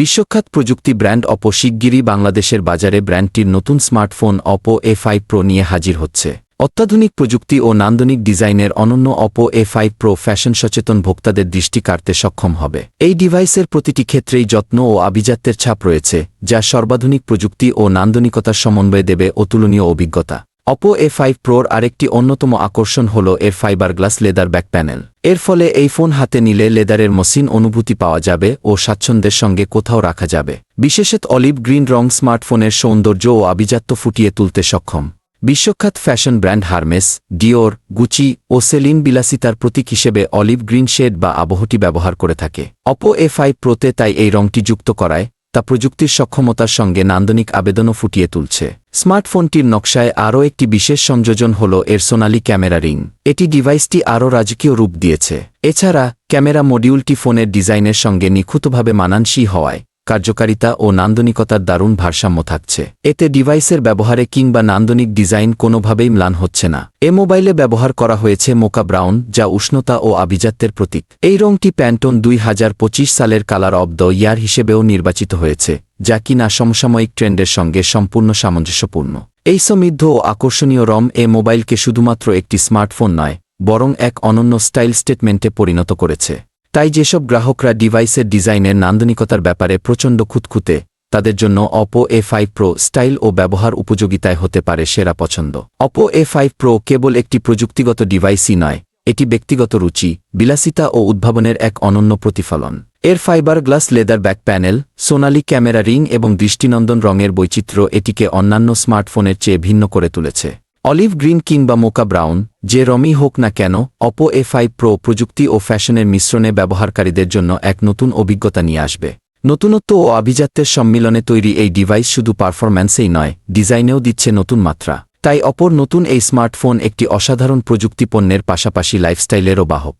বিশ্বখ্যাত প্রযুক্তি brand Oppo শিগগিরই বাংলাদেশের বাজারে ব্র্যান্ডটির নতুন smartphone Oppo A five pro নিয়ে হাজির হচ্ছে। অত্যাধুনিক প্রযুক্তি ও নান্দনিক ডিজাইনের অনন্য Oppo A five pro fashion সচেতন ভোক্তাদের দৃষ্টি কাড়তে সক্ষম হবে। এই ডিভাইসের প্রতিটি ক্ষেত্রেই যত্ন ও আভিজাত্যের ছাপ রয়েছে, যা সর্বাধুনিক প্রযুক্তি ও নান্দনিকতার সমন্বয়ে দেবে অতুলনীয় অভিজ্ঞতা। অপো এ ফাইভ প্রোর আরেকটি অন্যতম আকর্ষণ হল এর fibre glass leather back panel এর ফলে এই ফোন হাতে নিলে লেদারের মসিন অনুভূতি পাওয়া যাবে ও স্বাচ্ছন্দ্যের সঙ্গে কোথাও রাখা যাবে। বিশেষত অলিভ গ্রিন রং স্মার্টফোনের সৌন্দর্য ও আভিজাত্য ফুটিয়ে তুলতে সক্ষম। বিশ্বখ্যাত fashion brand Hermes Dior Gucci ও সেলিন বিলাসিতার প্রতীক হিসেবে অলিভ গ্রিন শেড বা আবহটি ব্যবহার করে থাকে। অপো এ ফাইভ প্রোতে তাই এই রংটি যুক্ত করায় তা প্রযুক্তির সক্ষমতার সঙ্গে নান্দনিক আবেদনও ফুটিয়ে তুলছে। স্মার্টফোনটির নকশায় আরও একটি বিশেষ সংযোজন হল এর সোনালি ক্যামেরা রিং। এটি ডিভাইসটি আরও রাজকীয় রূপ দিয়েছে। এছাড়া, ক্যামেরা মডিউলটি ফোনের ডিজাইনের সঙ্গে নিখুঁতভাবে মানানসী হওয়ায়। কার্যকারিতা ও নান্দনিকতার দারুণ ভারসাম্য থাকছে। এতে ডিভাইসের ব্যবহারে কিংবা নান্দনিক ডিজাইন কোনোভাবেই ম্লান হচ্ছে না। এ মোবাইলে ব্যবহার করা হয়েছে মোকা ব্রাউন, যা উষ্ণতা ও আভিজাত্যের প্রতীক। এই রংটি প্যান্টন দুই হাজার পঁচিশ সালের কালার অব দ্য ইয়ার হিসেবেও নির্বাচিত হয়েছে, যা কিনা সমসাময়িক ট্রেন্ডের সঙ্গে সম্পূর্ণ সামঞ্জস্যপূর্ণ। এই সমৃদ্ধ ও আকর্ষণীয় রম এ মোবাইলকে শুধুমাত্র একটি স্মার্টফোন নয়, বরং এক অনন্য স্টাইল স্টেটমেন্টে পরিণত করেছে। তাই যেসব গ্রাহকরা ডিভাইসের ডিজাইনের নান্দনিকতার ব্যাপারে প্রচণ্ড খুঁতখুঁতে, তাদের জন্য Oppo A five pro style ও ব্যবহার উপযোগিতায় হতে পারে সেরা পছন্দ। অপো এ ফাইভ প্রো কেবল একটি প্রযুক্তিগত ডিভাইসই নয়, এটি ব্যক্তিগত রুচি, বিলাসিতা ও উদ্ভাবনের এক অনন্য প্রতিফলন। এর fibre glass leather back panel সোনালি ক্যামেরা রিং এবং দৃষ্টিনন্দন রঙের বৈচিত্র্য এটিকে অন্যান্য স্মার্টফোনের চেয়ে ভিন্ন করে তুলেছে। অলিভ গ্রিন কিংবা মোকা ব্রাউন, যে রমি হোক না কেন, অপো এ ফাইভ প্রো প্রযুক্তি ও ফ্যাশনের মিশ্রণে ব্যবহারকারীদের জন্য এক নতুন অভিজ্ঞতা নিয়ে আসবে। নতুনত্ব ও আভিজাত্যের সম্মিলনে তৈরি এই ডিভাইস শুধু পারফরম্যান্সেই নয়, ডিজাইনেও দিচ্ছে নতুন মাত্রা। তাই অপর নতুন এই স্মার্টফোন একটি অসাধারণ প্রযুক্তি পণ্যের পাশাপাশি লাইফস্টাইলেরও বাহক।